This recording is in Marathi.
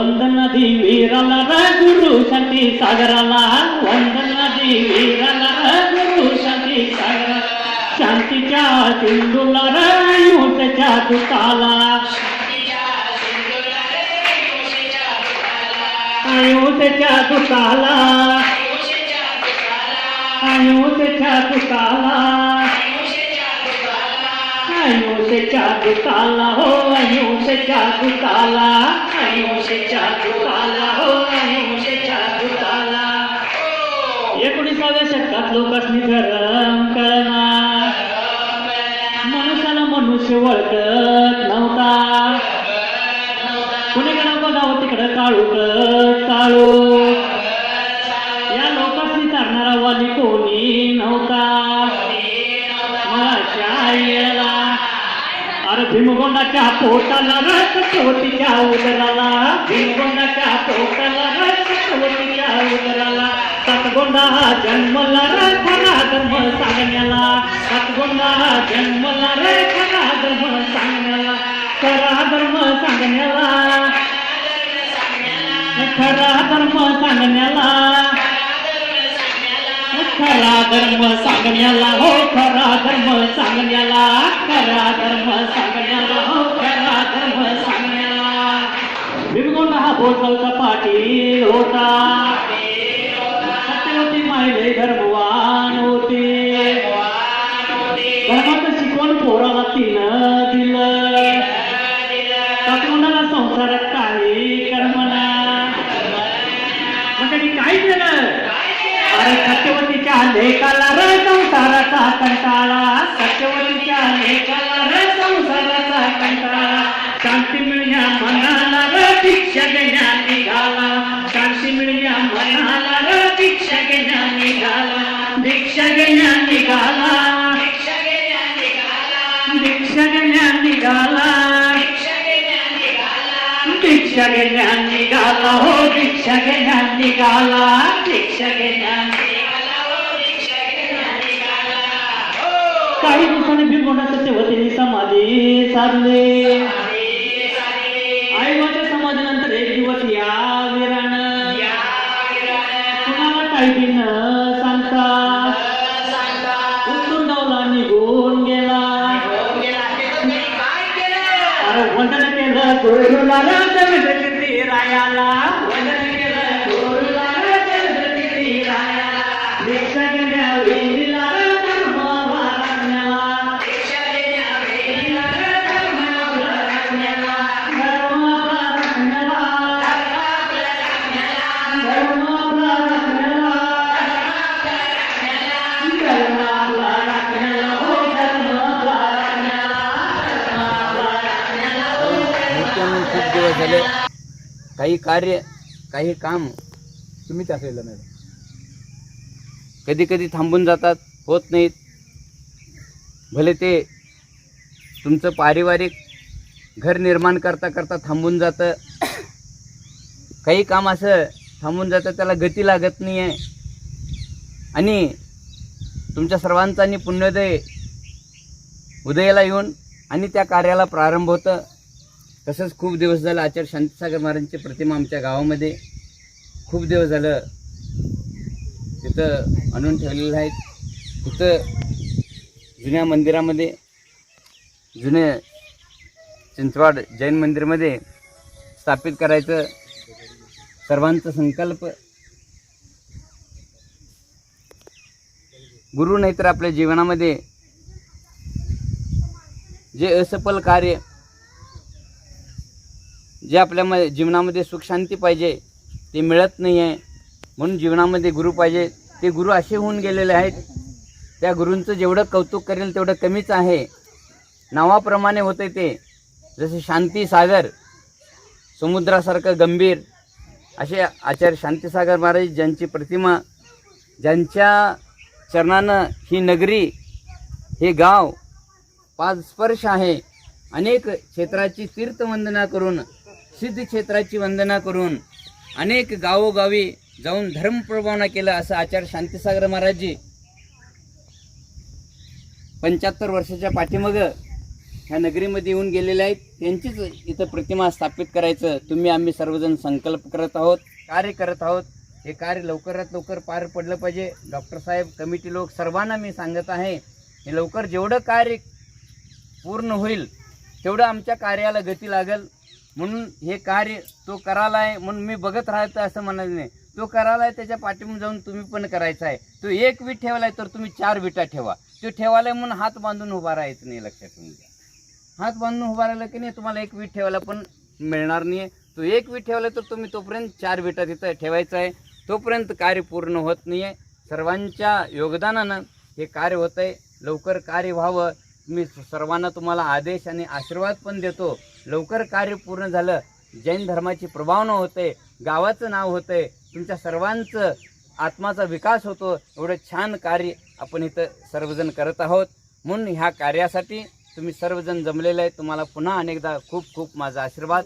वंदना वीराला गुरु शांती सागराला. वंदना वीराला गुरु शांती सागराला. शांतीच्या सिंधूला र अयोध्येच्या दुताला. अयोध्येच्या दुताला. अयोध्येच्या दुताला अयोध्येच्या दुताला हो अयोध्येच्या दुताला जाग काला हो आयुष जाग काला एकोणीसाव्या शतकात लोकांनी धरम कळना मनुष्याला मनुष्य वळकत नव्हता. कुणीकडं बघावं तिकडं काळू काळू या लोकांनी करणारा वाली कोणी नव्हता. मला शाळेला अरे भीमगोंडाच्या पोटाला रस पोटीच्या उदराला. भीमगोंडाच्या पोटाला रस पोटीच्या उदराला. सातगोंडा हा जन्मला रे खरा धर्म सांगण्याला. सातगोंडा हा जन्मला रे खरा धर्म सांगण्याला. खरा धर्म सांगण्याला. खरा धर्म सांगण्याला. खरा धर्म सांगण्याला हो खरा धर्म सांगण्याला खरा धर्म सांगण्याला हो खरा धर्म सांगण्याला. बिरगोंडा हा भोसलचा पाटील होता. सत्यवती माहिले धर्मवान सत्यवतीच्या लेखाला रे संसाराचा कंटाळा सत्यवतीच्या लेखाला रे संसाराचा कंटाळा शांती मिळण्या मनाला रे दीक्षा घेण्या निघाला शांती मिळण्या मनाला रे दीक्षा घेण्या निघाला दीक्षा घेण्या निघाला दीक्षा घेण्या निघाला दीक्षा घेण्या निघाला हो दीक्षा घेण्या निघाला दीक्षा घेण्या काही दिवसांनी भीमगोंडाच्या सेवतीने समाधी साधले वंदन केलं गुरुला खूप दिवस झाले. काही कार्य काही काम तुम्ही टाकलेलं मॅडम कधी कधी थांबून जातात होत नाहीत. भले ते तुमचं पारिवारिक घर निर्माण करता करता थांबून जातं. काही काम असं थांबून जातं त्याला गती लागत नाही आहे आणि तुमच्या सर्वांचा आणि पुण्योदय उदयाला येऊन आणि त्या कार्याला प्रारंभ होतं. तसंच खूप दिवस झालं आचार्य शांतीसागर महाराजांची प्रतिमा आमच्या गावामध्ये खूप दिवस झालं तिथं आणून ठेवलेलं आहे. तिथं जुन्या मंदिरामध्ये जुने चिंचवाड जैन मंदिरमध्ये स्थापित करायचं सर्वांचा संकल्प. गुरु नाहीतर आपल्या जीवनामध्ये जे असफल कार्य जे आपल्या म जीवनामध्ये सुखशांती पाहिजे ते मिळत नाही आहे म्हणून जीवनामध्ये गुरु पाहिजे. ते गुरु असे होऊन गेलेले आहेत. त्या गुरूंचं जेवढं कौतुक करेल तेवढं कमीच आहे. नावाप्रमाणे होते ते. जसे शांती सागर समुद्रासारखं गंभीर असे आचार्य शांतीसागर महाराज ज्यांची प्रतिमा ज्यांच्या चरणानं ही नगरी हे गाव पाच स्पर्श आहे. अनेक क्षेत्राची तीर्थवंदना करून सिद्ध क्षेत्राची वंदना करून अनेक गावोगावी जाऊन धर्मप्रभावना केलं असं आचार्य शांतीसागर महाराजजी पंच्याहत्तर वर्षाच्या पाठीमागं ह्या नगरीमध्ये येऊन गेलेले आहेत. त्यांचीच इथं प्रतिमा स्थापित करायचं तुम्ही आम्ही सर्वजण संकल्प करत आहोत. कार्य करत आहोत. हे कार्य लवकरात लवकर पार पडलं पाहिजे. डॉक्टर साहेब कमिटी लोक सर्वांना मी सांगत आहे हे लवकर जेवढं कार्य पूर्ण होईल तेवढं आमच्या कार्याला गती लागेल. म्हणून हे कार्य तो करायला आहे म्हणून मी बघत राहतो असं म्हणायचं नाही. तो करायला आहे त्याच्या पाठीमागे जाऊन तुम्ही पण करायचा आहे. तो एक वीट ठेवलाय तर तुम्ही चार विटा ठेवा. तो ठेवायला म्हणून हात बांधून उभा राहायचं नाही लक्षात ठेवून घ्या हात बांधून उभा राहिला की नाही तुम्हाला एक वीट ठेवायला पण मिळणार नाही. तो एक वीट ठेवला तर तुम्ही तोपर्यंत चार विटा तिथं ठेवायचं आहे. तोपर्यंत कार्य पूर्ण होत नाही आहे सर्वांच्या योगदानानं हे कार्य होत आहे लवकर कार्य व्हावं. मी सर्वांना तुम्हाला आदेश आणि आशीर्वाद पण देतो. लवकर कार्य पूर्ण झालं जैन धर्माची प्रभावना होते गावाचं नाव होते तुमच्या सर्वांचं आत्माचा विकास होतो एवढं छान कार्य आपण इथं सर्वजण करत आहोत. म्हणून ह्या कार्यासाठी तुम्ही सर्वजण जमलेले आहे तुम्हाला पुन्हा अनेकदा खूप खूप माझा आशीर्वाद.